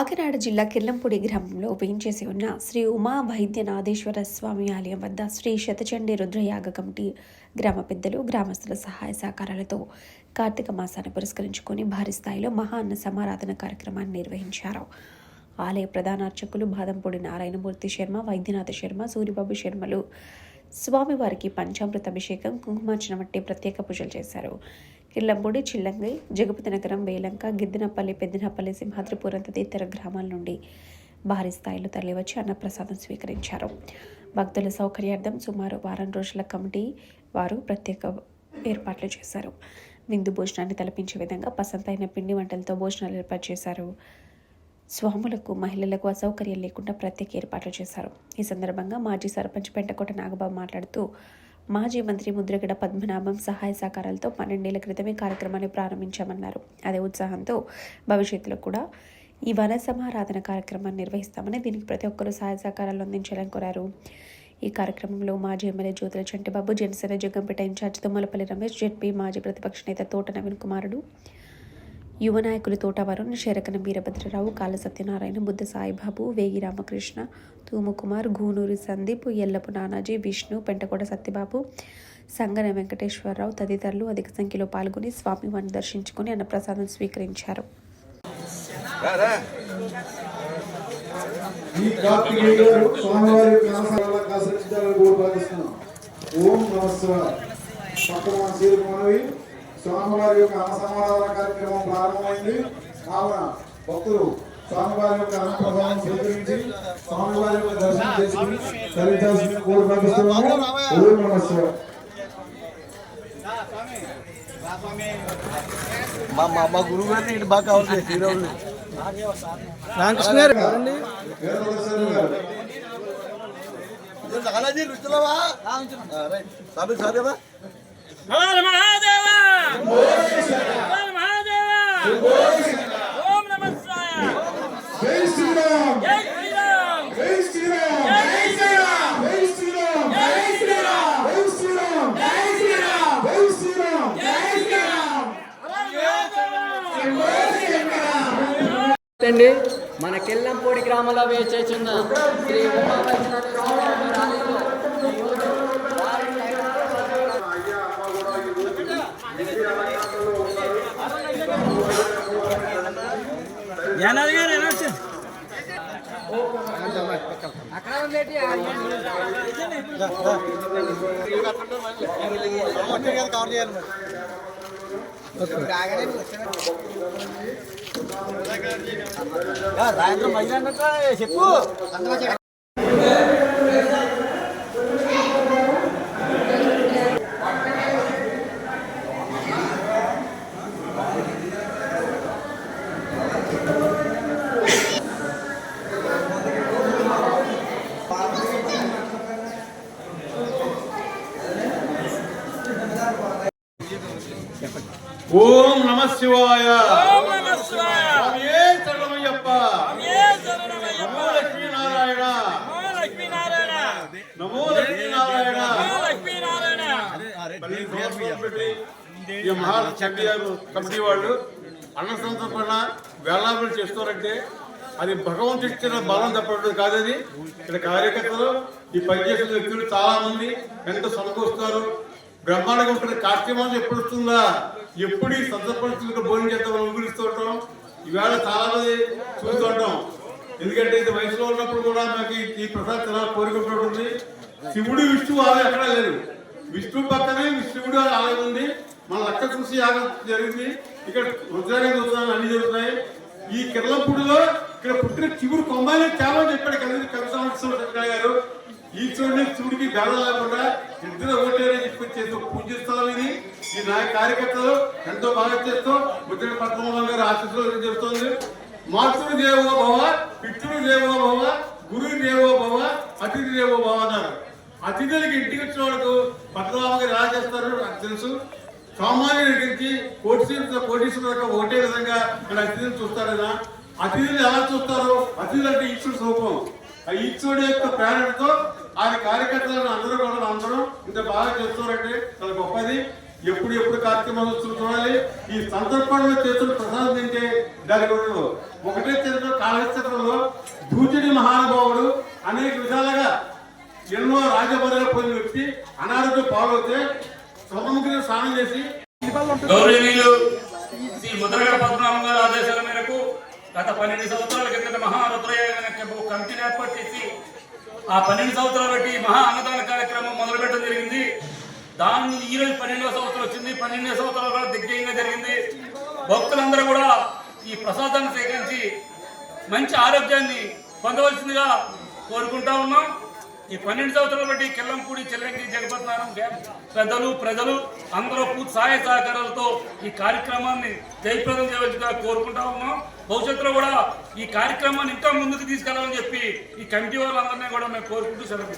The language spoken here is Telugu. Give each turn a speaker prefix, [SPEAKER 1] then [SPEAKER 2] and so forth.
[SPEAKER 1] కాకినాడ జిల్లా కిర్లంపూడి గ్రామంలో వేయించేసి ఉన్న శ్రీ ఉమా వైద్యనాథేశ్వర స్వామి ఆలయం వద్ద శ్రీ శతచండీ రుద్రయాగ కమిటీ గ్రామ పెద్దలు గ్రామస్తుల సహాయ సహకారాలతో కార్తీక మాసాన్ని పురస్కరించుకొని భారీ స్థాయిలో మహా అన్న సమారాధన కార్యక్రమాన్ని నిర్వహించారు. ఆలయ ప్రధాన అర్చకులు బాదంపూడి నారాయణమూర్తి శర్మ వైద్యనాథ శర్మ సూరిబాబు శర్మలు స్వామివారికి పంచామృత అభిషేకం కుంకుమార్చన వంటి ప్రత్యేక పూజలు చేశారు. కిల్లంపూడి చిల్లంగి జగపతి నగరం వేలంక గిద్దినపల్లి పెద్దినపల్లి సింహాద్రిపురం తదితర గ్రామాల నుండి భారీ స్థాయిలో తరలివచ్చి అన్నప్రసాదం స్వీకరించారు. భక్తుల సౌకర్యార్థం సుమారు వారం రోజుల కమిటీ వారు ప్రత్యేక ఏర్పాట్లు చేశారు. విందు భోజనాన్ని తలపించే విధంగా పసంతైన పిండి వంటలతో భోజనాలు ఏర్పాటు చేశారు. స్వాములకు మహిళలకు అసౌకర్యం లేకుండా ప్రత్యేక ఏర్పాట్లు చేశారు. ఈ సందర్భంగా మాజీ సర్పంచ్ పెంటకోట నాగబాబు మాట్లాడుతూ మాజీ మంత్రి ముద్రగడ పద్మనాభం సహాయ సహకారాలతో పన్నెండేళ్ళ క్రితమే కార్యక్రమాన్ని ప్రారంభించామన్నారు. అదే ఉత్సాహంతో భవిష్యత్తులో కూడా ఈ వన సమారాధన కార్యక్రమాన్ని నిర్వహిస్తామని దీనికి ప్రతి ఒక్కరూ సహాయ సహకారాలు అందించాలని కోరారు. ఈ కార్యక్రమంలో మాజీ MLA Jyothula Chantibabu Janasena Jaggampeta in charge Tummalapalli Ramesh ZP మాజీ ప్రతిపక్ష నేత తోట నవీన్ కుమారుడు యువనాయకులు తోటవరుణ్ శరకన వీరభద్రరావు కాల సత్యనారాయణ బుద్ధ సాయిబాబు వేగి రామకృష్ణ తూముకుమార్ గూనూరి సందీప్ ఎల్లపు నానాజీ విష్ణు పెంటకోట సత్యబాబు సంగన వెంకటేశ్వరరావు తదితరులు అధిక సంఖ్యలో పాల్గొని స్వామివారిని దర్శించుకుని అన్నప్రసాదం స్వీకరించారు.
[SPEAKER 2] స్వామివారి యొక్క ఉంది కావున భక్తులు స్వామివారి యొక్క అన్నప్రసాదం స్వీకరించి స్వామివారి యొక్క దర్శనం చేసుకుని తల్లిదాసుని కోరి పంపిస్తున్నాము ఓం
[SPEAKER 3] గురువు గారిని ఇటు బాగా కావాలి. హీరోలు.
[SPEAKER 4] రామకృష్ణ ఓం నమః శివాయ
[SPEAKER 2] జై శ్రీరామ్
[SPEAKER 4] జై శ్రీరామ్
[SPEAKER 2] జై శ్రీరామ్
[SPEAKER 4] జై శ్రీరామ్
[SPEAKER 2] జై శ్రీరామ్
[SPEAKER 4] జై శ్రీరామ్
[SPEAKER 2] జై శ్రీరామ్
[SPEAKER 4] జై శ్రీరామ్
[SPEAKER 2] జై శ్రీరామ్
[SPEAKER 4] జై శ్రీరామ్
[SPEAKER 5] అండి మన కెల్లంపూడి గ్రామంలో వేచేచున్న శ్రీ ఉమావైద్యనాథ స్వామి వారి ఆలయంలో ఈరోజు
[SPEAKER 4] యానాది గారు ఎలా వచ్చారు
[SPEAKER 3] కవర్ చేయాలి సాయంత్రం చెప్పు.
[SPEAKER 6] ఓం నమ శివాయ. శరణమయ్యప్ప నమో లక్ష్మీనారాయణ. నమో లక్ష్మీనారాయణ. ఈ మహాలక్ష్మి గారు కమిటీ వాళ్ళు అన్న సంతర్పణ వేలాపలు చేస్తారంటే అది భగవంతుడు ఇచ్చిన బలం తప్పడం కాదు అది. ఇక్కడ కార్యకర్తలు ఈ పనిచేసిన వ్యక్తులు చాలా మంది ఎంతో సమకూరుస్తారు బ్రహ్మాండంగా ఉంటుంది. కార్తీక మాసం ఎప్పుడు వస్తుందా? ఎప్పుడు ఈ సందర్భంగా భోజనం చేద్దాం ఊగిస్తూ ఉంటాం ఈవేళ చాలా మంది చూస్తుంటాం ఎందుకంటే ఇది వయసులో ఉన్నప్పుడు కూడా మనకి ఈ- ప్రసాద్ చాలా కోరిక ఉంటుంది. శివుడు విష్ణువు ఆలయం ఎక్కడా లేదు. విష్ణు పక్కనే శివుడు ఆలయం ఉంది. మన లక్క చూసి యాగం జరిగింది. ఇక్కడ రుద్రాగం చూస్తున్నాం అన్ని జరుగుతున్నాయి. ఈ కిరణపూడిలో ఇక్కడ పుట్టిన శివుడు కొమ్మాయిని చాలా చెప్పాడు కవి కవిత సంవత్సరం గారు. ఈ చూడండి శివుడికి భేదం లేకుండా ఇద్దరు ఒకటేనే చెప్పి చేస్తూ పూజిస్తాం ఇది. ఈ నాయక కార్యకర్తలు ఎంతో బాగా చేస్తాం ముద్ర పద్మనాభం గారు ఆశీస్సులు జరుగుతుంది మాతృ దేవో భవ పితృ దేవో భవ గురు దేవో భవ అతిథి దేవో భవ అన్నారు. అతిథులకి ఇంటికి వచ్చిన వాళ్ళకు పద్మనాభం గారు ఎలా చేస్తారు నాకు తెలుసు. సామాన్యుడి నుంచి కోటీశ్వర కోటీశ్వర ఒకటే విధంగా ఇక్కడ అతిథులు చూస్తారైనా అతిథులు ఎలా చూస్తారు అతిథులు అంటే ఈశ్వరుడు స్వరూపం. ఆ ఈశ్వరుడు యొక్క ప్రేరణతో ఆయన కార్యకర్తలను అందరూ కూడా అందరూ ఇంత బాగా చేస్తున్నారంటే చాలా గొప్పది. ఎప్పుడు ఎప్పుడు కార్యక్రమాలు వస్తుందో చూడాలి. ఈ సందర్భంలో చేస్తున్న ప్రసాదం తింటే దానికి ఒకటే చరిత్ర కాళహస్త్రంలో దూచుడి మహానుభావుడు అనేక విధాలుగా ఎన్నో రాజభరణాలు పొందిన వ్యక్తి అనారోగ్యం పాలవుతే స్వతంత్ర స్నానం చేసి
[SPEAKER 7] గౌరవనీయులు శ్రీ ముద్రగడ పద్మనాభం గారి ఆదేశాల మేరకు గత పన్నెండు సంవత్సరాల క్రితం మహారుద్రయాగ కమిటీని ఏర్పాటు చేసి ఆ పన్నెండు సంవత్సరాలు బట్టి మహా అన్నదాన కార్యక్రమం మొదలుపెట్టడం జరిగింది. దాన్ని ఈరోజు రోజు పన్నెండవ సంవత్సరం వచ్చింది. పన్నెండవ సంవత్సరాలు కూడా దిగ్విజయంగా జరిగింది. భక్తులందరూ కూడా ఈ ప్రసాదాన్ని సేకరించి మంచి ఆరోగ్యాన్ని పొందవలసిందిగా కోరుకుంటా ఉన్నాం. ఈ పన్నెండు సంవత్సరాలు బట్టి కిల్లంపూడి చెల్లంకి జగపతినారాయణ గ్రామ పెద్దలు ప్రజలు అందరూ పూర్తి సహాయ సహకారాలతో ఈ కార్యక్రమాన్ని జయప్రదం చేయవలసిగా కోరుకుంటా ఉన్నాం. భవిష్యత్తులో కూడా ఈ కార్యక్రమాన్ని ఇంకా ముందుకు తీసుకెళ్ళాలని చెప్పి ఈ కమిటీ వాళ్ళందరినీ కూడా మేము కోరుకుంటూ సెలవు